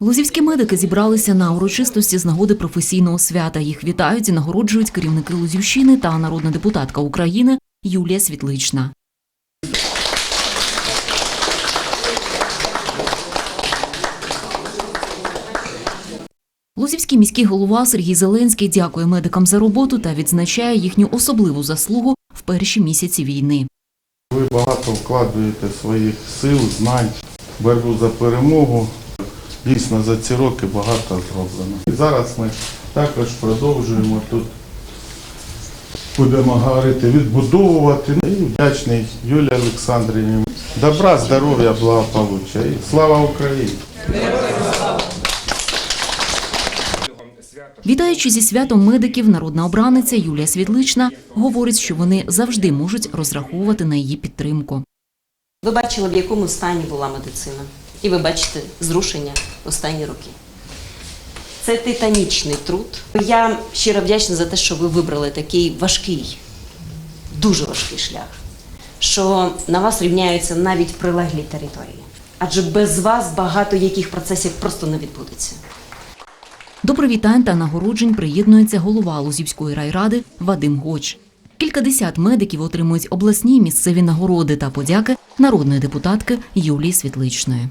Лузівські медики зібралися на урочистості з нагоди професійного свята. Їх вітають і нагороджують керівники Лузівщини та народна депутатка України Юлія Світлична. Лузівський міський голова Сергій Зеленський дякує медикам за роботу та відзначає їхню особливу заслугу в перші місяці війни. Ви багато вкладаєте своїх сил, знань, боротьбу за перемогу. Дійсно, за ці роки багато зроблено. І зараз ми також продовжуємо тут. Будемо говорити, відбудовувати. І вдячний Юлії Олександрівні. Добра, здоров'я, благополуччя. І слава Україні! Вітаючи зі святом медиків, народна обраниця Юлія Світлична говорить, що вони завжди можуть розраховувати на її підтримку. Ви бачили, в якому стані була медицина. І ви бачите зрушення останні роки. Це титанічний труд. Я щиро вдячна за те, що ви вибрали такий важкий, дуже важкий шлях, що на вас рівняються навіть прилеглі території. Адже без вас багато яких процесів просто не відбудеться. До привітань та нагороджень приєднується голова Лузівської райради Вадим Гоч. Кількадесят медиків отримують обласні місцеві нагороди та подяки народної депутатки Юлії Світличної.